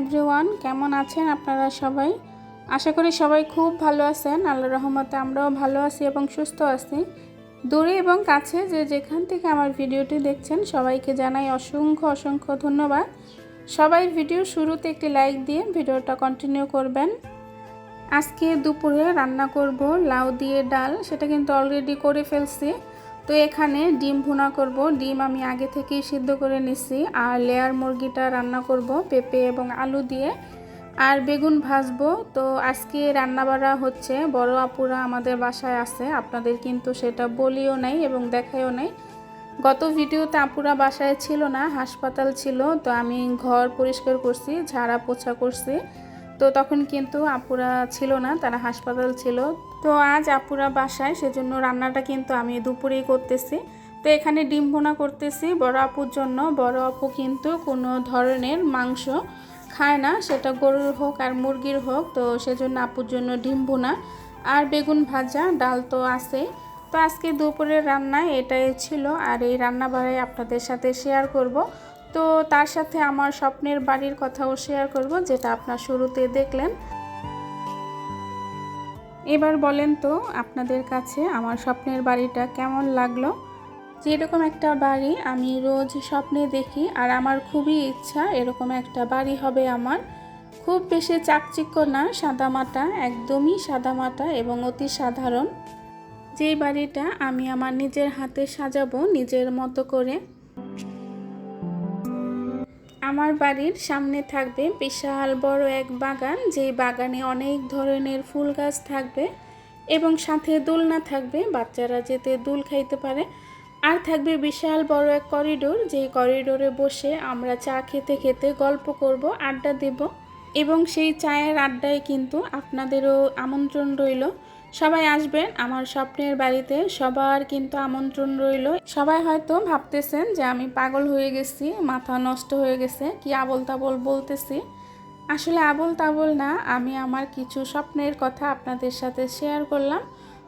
Everyone, কেমন আছেন আপনারা সবাই? আশা করি সবাই খুব ভালো আছেন আল্লাহ রহমতে আমরাও ভালো আছি এবং সুস্থ আছি। দূরে এবং কাছে যে যেখান থেকে আমার ভিডিওটি দেখছেন, সবাইকে জানাই অসংখ্য অসংখ্য ধন্যবাদ। সবাই ভিডিও শুরুতে একটি লাইক দিয়ে ভিডিওটা কন্টিনিউ করবেন। আজকে দুপুরে রান্না করব লাউ দিয়ে ডাল, সেটা কিন্তু অলরেডি করে ফেলছি। তো এখানে ডিম ভুনা করব। ডিম আমি আগে থেকেই সিদ্ধ করে নিছি আর লেয়ার মুরগিটা রান্না করব পেঁপে এবং আলু দিয়ে। আর বেগুন ভাজবো। তো আজকে রান্নাবাড়া হচ্ছে। বড় আপুরা আমাদের বাসায় আছে। আপনাদের কিন্তু সেটা বলিও নাই এবং দেখায়ও নাই। গত ভিডিওতে আপুরা বাসায় ছিল না, হাসপাতাল ছিল। তো আমি ঘর পরিষ্কার করছি ঝাড়া পোছা করছি। তো তখন কিন্তু আপুরা ছিল না, তারা হাসপাতাল ছিল। তো আজ আপুরা বাসায়, সেজন্য রান্নাটা কিন্তু আমি দুপুরেই করতেছি। তো এখানে ডিম ভুনা করতেছি, বড় আপুর জন্য। বড় আপু কিন্তু কোনো ধরনের মাংস খায় না, সেটা গরুর হোক আর মুরগির হোক। তো সেজন্য আপুর জন্য ডিম ভুনা। আর বেগুন ভাজা, ডাল তো আছে তো আজকে দুপুরের রান্না এটাই ছিল। আর এই রান্না বাড়াই আপনাদের সাথে শেয়ার করব। তো তার সাথে আমার স্বপ্নের বাড়ির কথাও শেয়ার করব, যেটা আপনার শুরুতে দেখলেন। এবার বলেন তো, আপনাদের কাছে আমার স্বপ্নের বাড়িটা কেমন লাগল? যেরকম একটা বাড়ি, আমি রোজ স্বপ্নে দেখি, আর আমার খুবই ইচ্ছা এরকম একটা বাড়ি হবে আমার। খুব বেশি চাকচিক্য না সাদামাটা একদমই সাদামাটা এবং অতি সাধারণ। যেই বাড়িটা আমি আমার নিজের হাতে সাজাবো, নিজের মতো করে। আমার বাড়ির সামনে থাকবে বিশাল বড় এক বাগান, যেই বাগানে অনেক ধরনের ফুল গাছ থাকবে এবং সাথে দোলনা থাকবে, বাচ্চারা যেতে দোল খাইতে পারে। আর থাকবে বিশাল বড় এক করিডোর যেই করিডোরে বসে আমরা চা খেতে খেতে গল্প করব, আড্ডা দেব এবং সেই চায়ের আড্ডায় কিন্তু আপনাদেরও আমন্ত্রণ রইল। সবাই আসবেন আমার স্বপ্নের বাড়িতে, সবার কিন্তু আমন্ত্রণ রইল। সবাই হয়তো ভাবতেছেন যে আমি পাগল হয়ে গেছি, মাথা নষ্ট হয়ে গেছে, কি আবল তাবল বলতেছি? আসলে আবল তাবল না, আমি আমার কিছু স্বপ্নের কথা আপনাদের সাথে শেয়ার করলাম।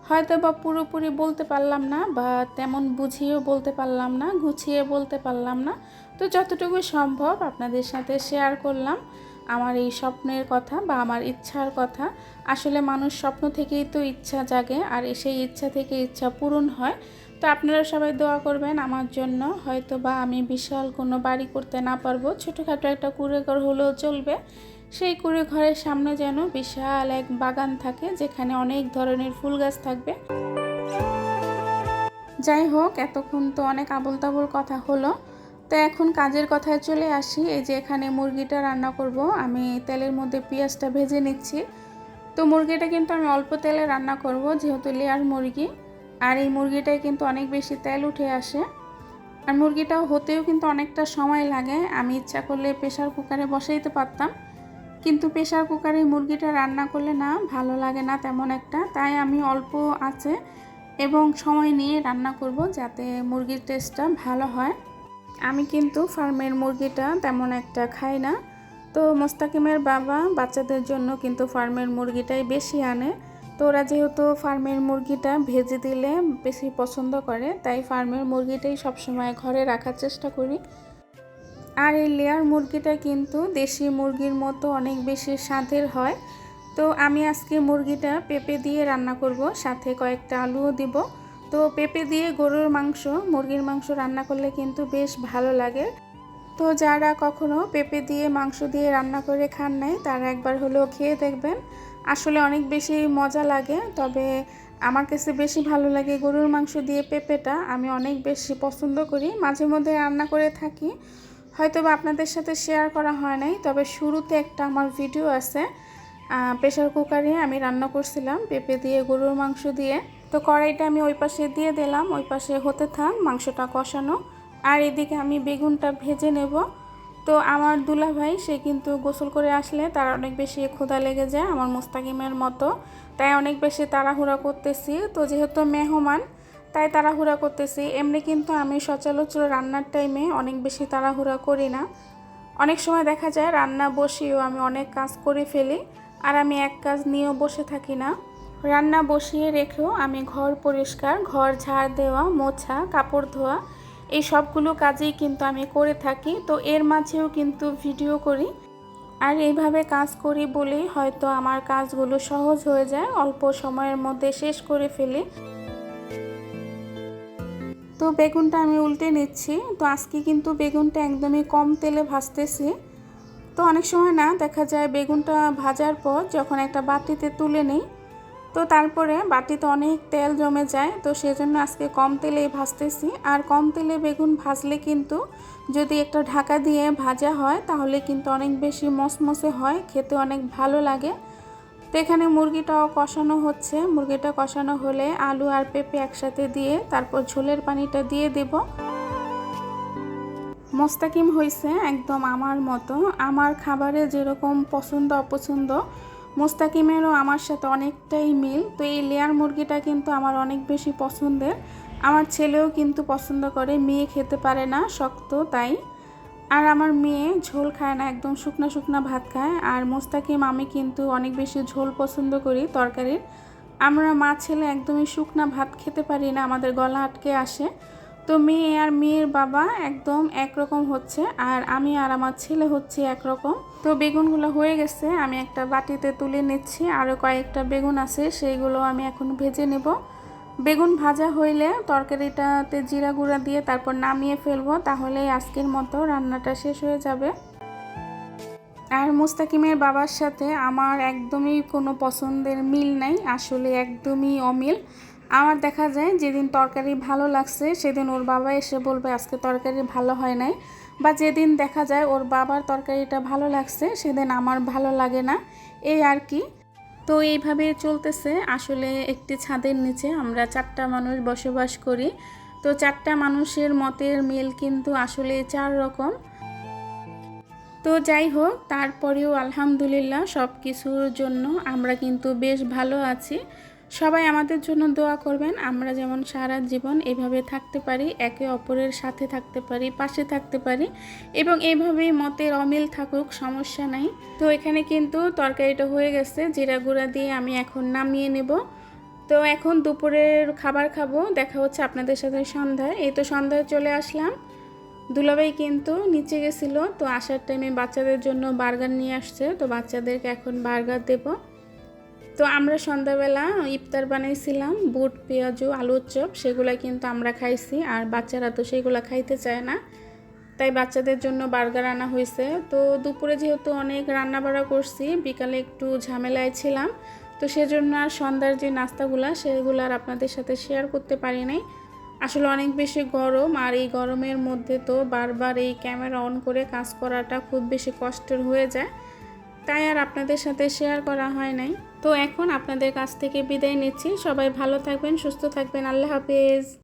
হয়তো বা পুরোপুরি বলতে পারলাম না, বা তেমন বুঝিয়েও বলতে পারলাম না, গুছিয়ে বলতে পারলাম না। তো যতটুকু সম্ভব আপনাদের সাথে শেয়ার করলাম। আমার এই স্বপ্নের কথা বা আমার ইচ্ছার কথা। আসলে মানুষ স্বপ্ন থেকেই তো ইচ্ছা জাগে আর সেই ইচ্ছা থেকে ইচ্ছা পূরণ হয়। তো আপনারা সবাই দোয়া করবেন আমার জন্য। হয়তো বা আমি বিশাল কোনো বাড়ি করতে না পারব। ছোটোখাটো একটা কুড়ে ঘর হলেও চলবে। সেই কুড়ে ঘরের সামনে যেন বিশাল এক বাগান থাকে যেখানে অনেক ধরনের ফুল গাছ থাকবে। যাই হোক, এতক্ষণ তো অনেক আবল তাবল কথা হলো। তো এখন কাজের কথায় চলে আসি। এই যে এখানে মুরগিটা রান্না করব। আমি তেলের মধ্যে পেঁয়াজটা ভেজে নিচ্ছি। তো মুরগিটা কিন্তু আমি অল্প তেলে রান্না করব, যেহেতু লেয়ার মুরগি। আর এই মুরগিটায় কিন্তু অনেক বেশি তেল উঠে আসে। আর মুরগিটাও হতেও কিন্তু অনেকটা সময় লাগে। আমি ইচ্ছা করলে প্রেশার কুকারে বসাইতে পারতাম। কিন্তু প্রেশার কুকারে মুরগিটা রান্না করলে না ভালো লাগে না তেমন একটা। তাই আমি অল্প আছে এবং সময় নিয়ে রান্না করব যাতে মুরগির টেস্টটা ভালো হয়। আমি কিন্তু ফার্মের মুরগিটা তেমন একটা খাই না। তো মোস্তাকিমের বাবা বাচ্চাদের জন্য কিন্তু ফার্মের মুরগিটাই বেশি আনে। তো ওরা যেহেতু ফার্মের মুরগিটা ভেজে দিলে বেশি পছন্দ করে, তাই ফার্মের মুরগিটাই সবসময় ঘরে রাখার চেষ্টা করি। আর এই লেয়ার মুরগিটা কিন্তু দেশি মুরগির মতো অনেক বেশি স্বাদের হয়। তো আমি আজকে মুরগিটা পেঁপে দিয়ে রান্না করব, সাথে কয়েকটা আলুও দিব। তো পেঁপে দিয়ে গরুর মাংস, মুরগির মাংস রান্না করলে কিন্তু বেশ ভালো লাগে। তো যারা কখনো পেঁপে দিয়ে মাংস দিয়ে রান্না করে খান নাই, তারা একবার হলেও খেয়ে দেখবেন। আসলে অনেক বেশি মজা লাগে, তবে আমার কাছে বেশি ভালো লাগে গরুর মাংস দিয়ে পেঁপেটা। আমি অনেক বেশি পছন্দ করি, মাঝে মধ্যে রান্না করে থাকি। হয়তো বা আপনাদের সাথে শেয়ার করা হয় নাই, তবে শুরুতে একটা আমার ভিডিও আছে। প্রেশার কুকারে আমি রান্না করছিলাম পেঁপে দিয়ে গরুর মাংস দিয়ে। তো কড়াইটা আমি ওই পাশে দিয়ে দিলাম, ওই পাশে হতে থাক, মাংসটা কষানো। আর এদিকে আমি বেগুনটা ভেজে নেব। তো আমার দুলা ভাই সে কিন্তু গোসল করে আসলে তার অনেক বেশি ক্ষুধা লেগে যায় আমার মোস্তাকিমের মতো। তাই অনেক বেশি তাড়াহুড়া করতেছি। তো যেহেতু মেহমান, তাই তাড়াহুড়া করতেছি। এমনি কিন্তু আমি সচরাচর রান্নার টাইমে অনেক বেশি তাড়াহুড়া করি না। অনেক সময় দেখা যায় রান্না বসিয়েও আমি অনেক কাজ করে ফেলি, আর আমি এক কাজ নিয়েও বসে থাকি না। রান্না বসিয়ে রেখেও আমি ঘর পরিষ্কার, ঘর ঝাড় দেওয়া, মোছা, কাপড় ধোয়া, এই সবগুলো কাজেই কিন্তু আমি করে থাকি। তো এর মাঝেও কিন্তু ভিডিও করি। আর এইভাবে কাজ করি বলেই হয়তো আমার কাজগুলো সহজ হয়ে যায়, অল্প সময়ের মধ্যে শেষ করে ফেলি। তো বেগুনটা আমি উল্টে নিচ্ছি। তো আজকে কিন্তু বেগুনটা একদমই কম তেলে ভাজতেছি। তো অনেক সময় না দেখা যায় বেগুনটা ভাজার পর যখন একটা বাটিতে তুলে নিই তো তারপরে বাটিতে অনেক তেল জমে যায়, তো সেজন্য আজকে কম তেলেই ভাজতেছি। আর কম তেলে বেগুন ভাজলে কিন্তু যদি একটা ঢাকা দিয়ে ভাজা হয়, তাহলে কিন্তু অনেক বেশি মসমসে হয়, খেতে অনেক ভালো লাগে। তো এখানে মুরগিটাও কষানো হচ্ছে। মুরগিটা কষানো হলে আলু আর পেঁপে একসাথে দিয়ে তারপর ঝোলের পানিটা দিয়ে দেব। মোস্তাকিম হয়েছে একদম আমার মতো। আমার খাবারে যেরকম পছন্দ, অপছন্দ মোস্তাকিমেরও আমার সাথে অনেকটাই মিল। তো এই লেয়ার মুরগিটা কিন্তু আমার অনেক বেশি পছন্দের। আমার ছেলেও কিন্তু পছন্দ করে, মেয়ে খেতে পারে না, শক্ত তাই। আর আমার মেয়ে ঝোল খায় না, একদম শুকনো শুকনো ভাত খায়। আর মোস্তাকিম, আমি কিন্তু অনেক বেশি ঝোল পছন্দ করি তরকারির। আমরা মা ছেলে একদমই শুকনা ভাত খেতে পারি না, আমাদের গলা আটকে আসে। তো মেয়ে আর মেয়ের বাবা একদম একরকম হচ্ছে, আর আমি আর আমার ছেলে হচ্ছে একরকম। তো বেগুনগুলো হয়ে গেছে, আমি একটা বাটিতে তুলে নিচ্ছি, আরও কয়েকটা বেগুন আছে, সেইগুলো আমি এখন ভেজে নেব। বেগুন ভাজা হইলে তরকারিটাতে জিরা গুঁড়া দিয়ে তারপর নামিয়ে ফেলব তাহলে আজকের মতো রান্নাটা শেষ হয়ে যাবে। আর মুস্তাকিমের বাবার সাথে আমার একদমই কোনো পছন্দের মিল নাই, আসলে একদমই অমিল। আমার দেখা যায় যেদিন তরকারি ভালো লাগছে, সেদিন ওর বাবা এসে বলবে আজকে তরকারি ভালো হয় নাই। বা যেদিন দেখা যায় ওর বাবার তরকারিটা ভালো লাগছে, সেদিন আমার ভালো লাগে না। এই আর কি। তো এইভাবে চলতেছে। আসলে একটি ছাদের নিচে আমরা চারটা মানুষ বসবাস করি। তো চারটা মানুষের মতের মিল কিন্তু আসলে চার রকম। তো যাই হোক, তারপরেও আলহামদুলিল্লাহ সব কিছুর জন্য আমরা কিন্তু বেশ ভালো আছি। সবাই আমাদের জন্য দোয়া করবেন। আমরা যেমন সারা জীবন এভাবে থাকতে পারি, একে অপরের সাথে থাকতে পারি, পাশে থাকতে পারি এবং এইভাবেই মতের অমিল থাকুক, সমস্যা নাই। তো এখানে কিন্তু তরকারিটা হয়ে গেছে, জিরা গুঁড়া দিয়ে আমি এখন নামিয়ে নেব। তো এখন দুপুরের খাবার খাব, দেখা হচ্ছে আপনাদের সাথে সন্ধ্যায়। এই তো সন্ধ্যায় চলে আসলাম। দুলাভাই কিন্তু নিচে গেছিল, তো আসার টাইমে বাচ্চাদের জন্য বার্গার নিয়ে আসছে, তো বাচ্চাদেরকে এখন বার্গার দেবো। তো আমরা সন্ধ্যাবেলা ইফতার বানাইছিলাম, বুট, পেঁয়াজু, আলুর চপ, সেগুলো কিন্তু আমরা খাইছি, আর বাচ্চারা তো সেগুলো খাইতে চায় না। তাই বাচ্চাদের জন্য বার্গার আনা হয়েছে তো দুপুরে যেহেতু অনেক রান্না বাড়া করছি, বিকালে একটু ঝামেলায় ছিলাম, তো সেজন্য আর সন্ধ্যার যে নাস্তাগুলো, সেগুলো আর আপনাদের সাথে শেয়ার করতে পারি নাই। আসলে অনেক বেশি গরম, আর এই গরমের মধ্যে তো বারবার এই ক্যামেরা অন করে কাজ করাটা খুব বেশি কষ্টের হয়ে যায়। তাই আর আপনাদের সাথে শেয়ার করা হয় নাই। তো এখন আপনাদের কাছ থেকে বিদায় নিচ্ছি। সবাই ভালো থাকবেন সুস্থ থাকবেন। আল্লাহ হাফেজ।